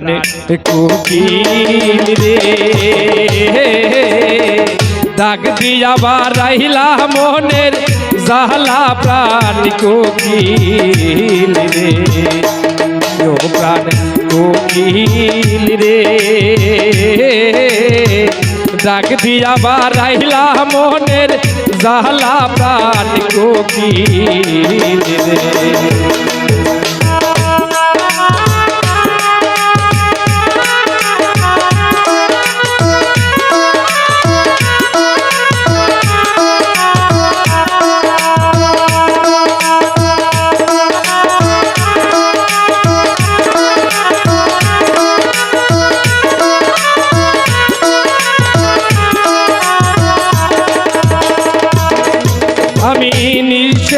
প্রাণ কুকিল রে। দাগ দিয়া বারাইলা মনের জালা প্রাণ কোকিল রে। প্রাণ কোকিল রে। দাগ দিয়া বারাইলা মনের জালা প্রাণ কোকিল রে।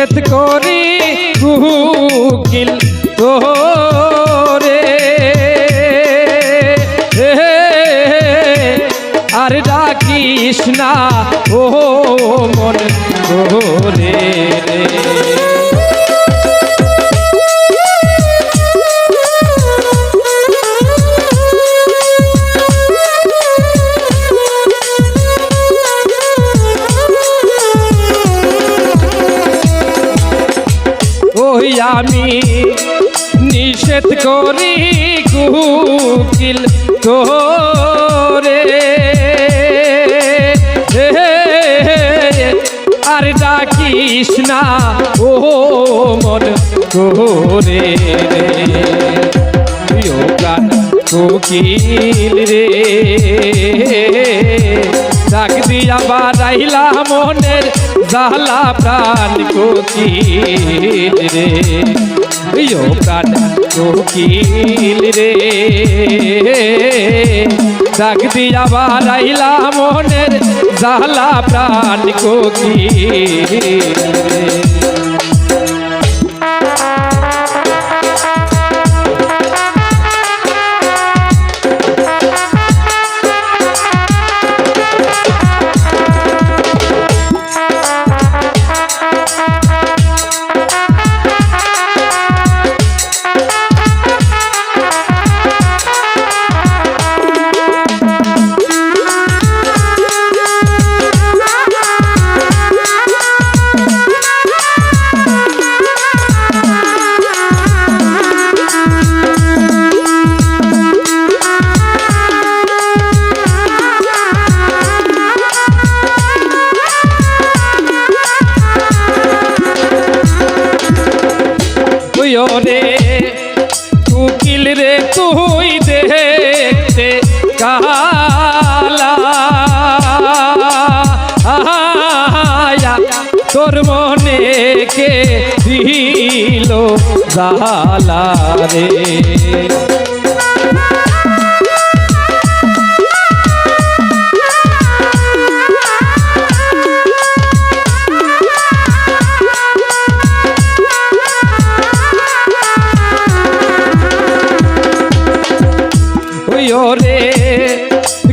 নিষেধ করি কুকিল তোরে আমি নিষেধ করি কুকিল তোরে। আর ডাকিস না ও মন তোরে। প্রিয় প্রাণ কোকিল রে। ডাক দিয়া বারাইলা মনের জালা প্রাণ কোকিল রে। প্রিয় প্রাণ কোকিল রে। ডাক দিয়া বারাইলা মনের জালা প্রাণ কোকিল রে। তুই দেখতে কালা। তোর মনে কে দিল জালা রে? ওইও রে,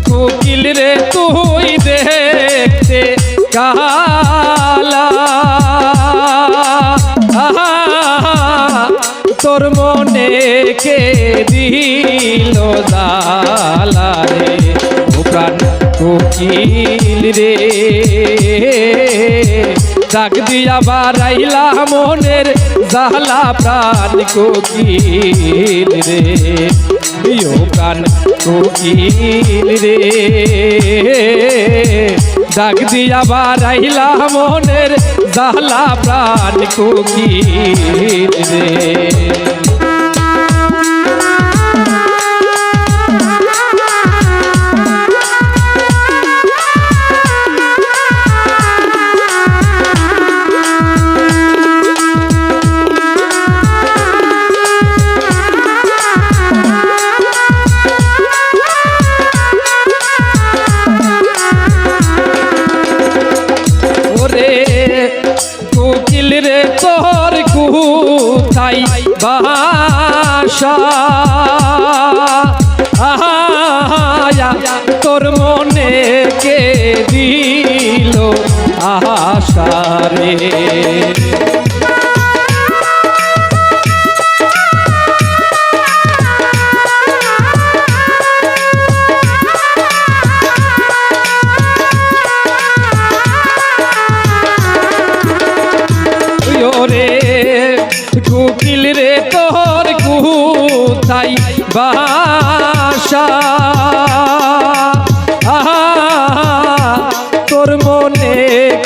কোকিল রে, তুই দেখতে কালা। তোর মনে কে দিল দালা রে? প্রাণ কোকিল রে। ডাক দিয়া বারাইলা মনের জালা প্রাণ কোকিল রে। প্রিয় প্রাণ কোকিল রে। ডাক দিয়া বারাইলা মনের জালা প্রাণ কোকিল রে। কুথাই আহায়া তোর মনে কে দিল আশা রে? বাসা তোর মনে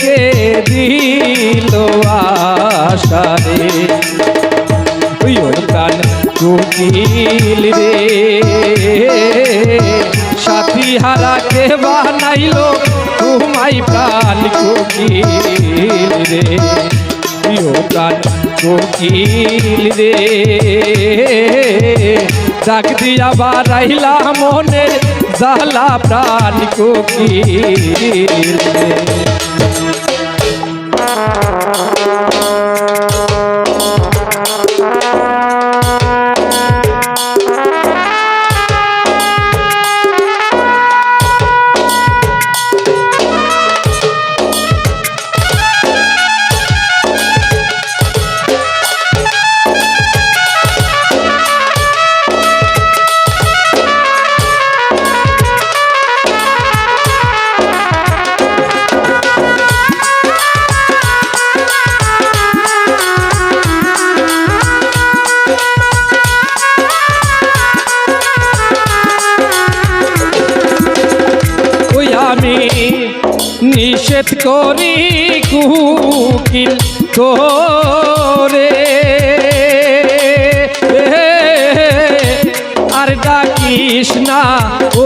কে দিল আশা রে? তুই ওর প্রাণ কোকিল রে। সাথী হারাকে বানাইলো? তোমায় প্রাণ কোকিল রে। প্রিয় কোকিল রে। ডাক দিয়া বাড়াইলা মনে জালা প্রাণ কোকিল নিষেধ করি কুকিল তোরে। আর ডাকিস না ও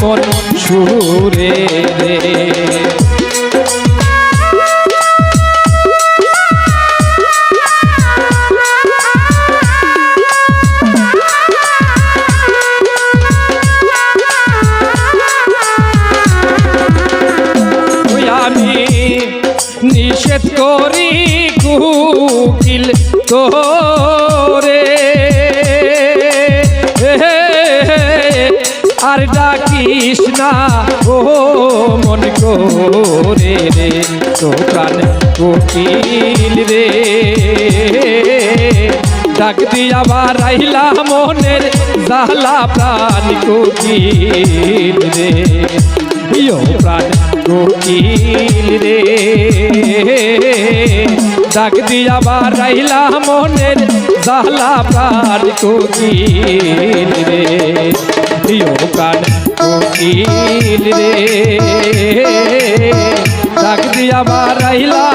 মন সুরে। রে আর ডাকিস না। ও মন করে রে প্রাণ কোকিল রে। ডাক দিয়া বারাইলা মনের জালা প্রাণ কোকিল রে। ইয়ো প্রাণ কোকিল রে। ডাক দিয়া বারাইলা মনের জালা প্রাণ কোকিল রে। ইয়ো প্রাণ কোকিল রে। ডাক দিয়া বারাইলা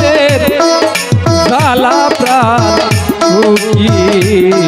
রে জালা প্রাণ কোকিল।